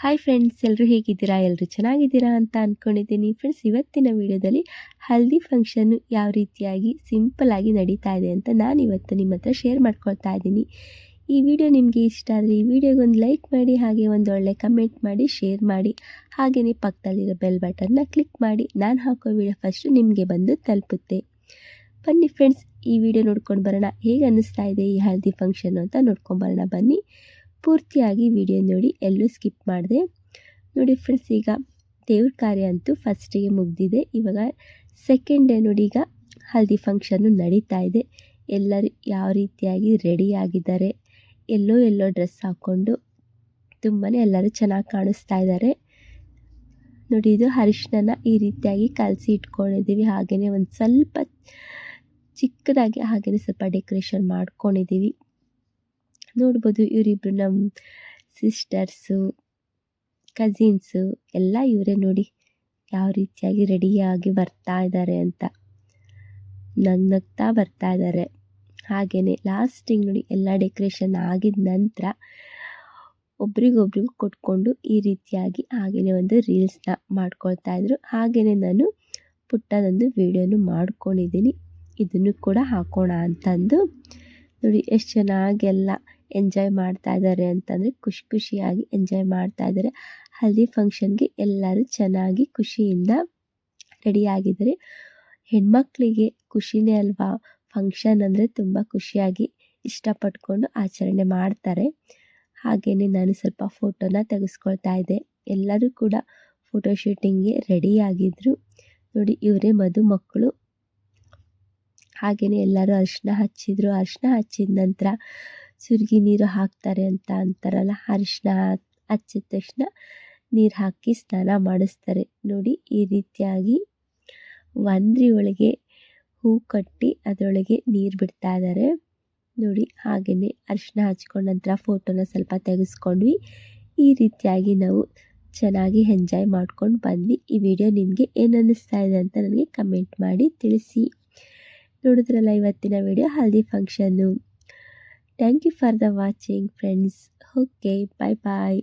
Hi friends ಎಲ್ಲರೂ ಹೇಗಿದ್ದೀರಾ? ಎಲ್ಲರೂ ಚೆನ್ನಾಗಿದ್ದೀರಾ ಅಂತ ಅಂದ್ಕೊಂಡಿದ್ದೀನಿ ಫ್ರೆಂಡ್ಸ್ ಇವತ್ತಿನ ವಿಡಿಯೋದಲ್ಲಿ ಹಲ್ದಿ ಫಂಕ್ಷನ್ನು ಯಾವ ರೀತಿಯಾಗಿ ಸಿಂಪಲ್ಲಾಗಿ ನಡೀತಾ ಇದೆ ಅಂತ ನಾನು ಇವತ್ತು ನಿಮ್ಮ ಹತ್ರ ಶೇರ್ ಮಾಡ್ಕೊಳ್ತಾ ಇದ್ದೀನಿ. ಈ ವಿಡಿಯೋ ನಿಮಗೆ ಇಷ್ಟ ಆದರೆ ಈ ವಿಡಿಯೋಗೆ ಒಂದು ಲೈಕ್ ಮಾಡಿ, ಹಾಗೆ ಒಂದು ಒಳ್ಳೆ ಕಮೆಂಟ್ ಮಾಡಿ ಶೇರ್ ಮಾಡಿ, ಹಾಗೆಯೇ ಪಕ್ಕದಲ್ಲಿರೋ ಬೆಲ್ ಬಟನ್ನ ಕ್ಲಿಕ್ ಮಾಡಿ, ನಾನು ಹಾಕೋ ವಿಡಿಯೋ ಫಸ್ಟು ನಿಮಗೆ ಬಂದು ತಲುಪುತ್ತೆ. ಬನ್ನಿ ಫ್ರೆಂಡ್ಸ್ ಈ ವಿಡಿಯೋ ನೋಡ್ಕೊಂಡು ಬರೋಣ. ಹೇಗೆ ಅನ್ನಿಸ್ತಾ ಇದೆ ಈ ಹಲ್ದಿ ಫಂಕ್ಷನ್ ಅಂತ ನೋಡ್ಕೊಂಡು ಬರೋಣ. ಬನ್ನಿ. ಪೂರ್ತಿಯಾಗಿ ವಿಡಿಯೋ ನೋಡಿ, ಎಲ್ಲೂ ಸ್ಕಿಪ್ ಮಾಡಿದೆ. ನೋಡಿ ಫ್ರೆಂಡ್ಸ್ ಈಗ ದೇವ್ರ ಕಾರ್ಯ ಅಂತೂ ಫಸ್ಟಿಗೆ ಮುಗ್ದಿದೆ. ಇವಾಗ ಸೆಕೆಂಡ್ ಡೇ ನೋಡಿ ಈಗ ಹಲ್ದಿ ಫಂಕ್ಷನ್ನು ನಡೀತಾ ಇದೆ. ಎಲ್ಲರೂ ಯಾವ ರೀತಿಯಾಗಿ ರೆಡಿ ಆಗಿದ್ದಾರೆ, ಎಲ್ಲೋ ಎಲ್ಲೋ ಡ್ರೆಸ್ ಹಾಕ್ಕೊಂಡು ತುಂಬಾ ಎಲ್ಲರೂ ಚೆನ್ನಾಗಿ ಕಾಣಿಸ್ತಾ ಇದ್ದಾರೆ. ನೋಡಿ, ಇದು ಅರಿಶಿನ ಈ ರೀತಿಯಾಗಿ ಕಲಸಿ ಇಟ್ಕೊಂಡಿದ್ದೀವಿ. ಹಾಗೆಯೇ ಒಂದು ಸ್ವಲ್ಪ ಚಿಕ್ಕದಾಗಿ ಹಾಗೆಯೇ ಸ್ವಲ್ಪ ಡೆಕೋರೇಷನ್ ಮಾಡ್ಕೊಂಡಿದ್ದೀವಿ. ನೋಡ್ಬೋದು ಇವರಿಬ್ರು ನಮ್ಮ ಸಿಸ್ಟರ್ಸು, ಕಸಿನ್ಸು, ಎಲ್ಲ ಇವರೇ ನೋಡಿ ಯಾವ ರೀತಿಯಾಗಿ ರೆಡಿಯಾಗಿ ಬರ್ತಾ ಇದ್ದಾರೆ ಅಂತ. ನಗ್ನಗ್ತಾ ಬರ್ತಾ ಇದ್ದಾರೆ ಹಾಗೆಯೇ ಲಾಸ್ಟಿಂಗ್ ನೋಡಿ ಎಲ್ಲ ಡೆಕೋರೇಷನ್ ಆಗಿದ ನಂತರ ಒಬ್ರಿಗೊಬ್ರಿಗೂ ಕೊಟ್ಕೊಂಡು ಈ ರೀತಿಯಾಗಿ ಹಾಗೆಯೇ ಒಂದು ರೀಲ್ಸ್ನ ಮಾಡ್ಕೊಳ್ತಾ ಇದ್ರು. ಹಾಗೆಯೇ ನಾನು ಪುಟ್ಟದೊಂದು ವೀಡಿಯೋನು ಮಾಡ್ಕೊಂಡಿದ್ದೀನಿ. ಇದನ್ನು ಕೂಡ ಹಾಕೋಣ ಅಂತಂದು. ನೋಡಿ, ಎಷ್ಟು ಚೆನ್ನಾಗೆಲ್ಲ ಎಂಜಾಯ್ ಮಾಡ್ತಾ ಇದ್ದಾರೆ ಅಂತಂದರೆ ಖುಷಿ ಖುಷಿಯಾಗಿ ಎಂಜಾಯ್ ಮಾಡ್ತಾ ಇದ್ದಾರೆ ಹಲ್ದಿ ಫಂಕ್ಷನ್ಗೆ ಎಲ್ಲರೂ ಚೆನ್ನಾಗಿ ಖುಷಿಯಿಂದ ರೆಡಿಯಾಗಿದ್ದಾರೆ ಹೆಣ್ಮಕ್ಳಿಗೆ ಖುಷಿನೇ ಅಲ್ವಾ? ಫಂಕ್ಷನ್ ಅಂದರೆ ತುಂಬ ಖುಷಿಯಾಗಿ ಇಷ್ಟಪಟ್ಕೊಂಡು ಆಚರಣೆ ಮಾಡ್ತಾರೆ. ಹಾಗೆಯೇ ನಾನು ಸ್ವಲ್ಪ ಫೋಟೋನ ತೆಗೆಸ್ಕೊಳ್ತಾ ಇದ್ದೆ. ಎಲ್ಲರೂ ಕೂಡ ಫೋಟೋ ಶೂಟಿಂಗ್ಗೆ ರೆಡಿಯಾಗಿದ್ದರು ನೋಡಿ ಇವರೇ ಮದುಮಕ್ಕಳು ಹಾಗೆಯೇ ಎಲ್ಲರೂ ಅರಿಶಿನ ಹಚ್ಚಿದ್ರು. ಅರಿಶಿನ ಹಚ್ಚಿದ ನಂತರ ಸುರ್ಗಿ ನೀರು ಹಾಕ್ತಾರೆ ಅಂತ ಅಂತಾರಲ್ಲ ಅರಿಶಿನ ಹಚ್ಚಿದ ತಕ್ಷಣ ನೀರು ಹಾಕಿ ಸ್ನಾನ ಮಾಡಿಸ್ತಾರೆ. ನೋಡಿ, ಈ ರೀತಿಯಾಗಿ ಒಂದ್ರಿ ಒಳಗೆ ಹೂ ಕಟ್ಟಿ ಅದರೊಳಗೆ ನೀರು ಬಿಡ್ತಾ ಇದ್ದಾರೆ ನೋಡಿ ಹಾಗೆಯೇ ಅರಿಶಿನ ಹಚ್ಕೊಂಡ ನಂತರ ಫೋಟೋನ ಸ್ವಲ್ಪ ತೆಗೆಸ್ಕೊಂಡ್ವಿ. ಈ ರೀತಿಯಾಗಿ ನಾವು ಚೆನ್ನಾಗಿ ಎಂಜಾಯ್ ಮಾಡ್ಕೊಂಡು ಬಂದ್ವಿ. ಈ ವಿಡಿಯೋ ನಿಮಗೆ ಏನು ಅನ್ನಿಸ್ತಾ ಇದೆ ಅಂತ ನನಗೆ ಕಮೆಂಟ್ ಮಾಡಿ ತಿಳಿಸಿ. ನೋಡಿದ್ರಲ್ಲ, ಇವತ್ತಿನ video haldi function Thank you for the watching friends. Okay, bye bye.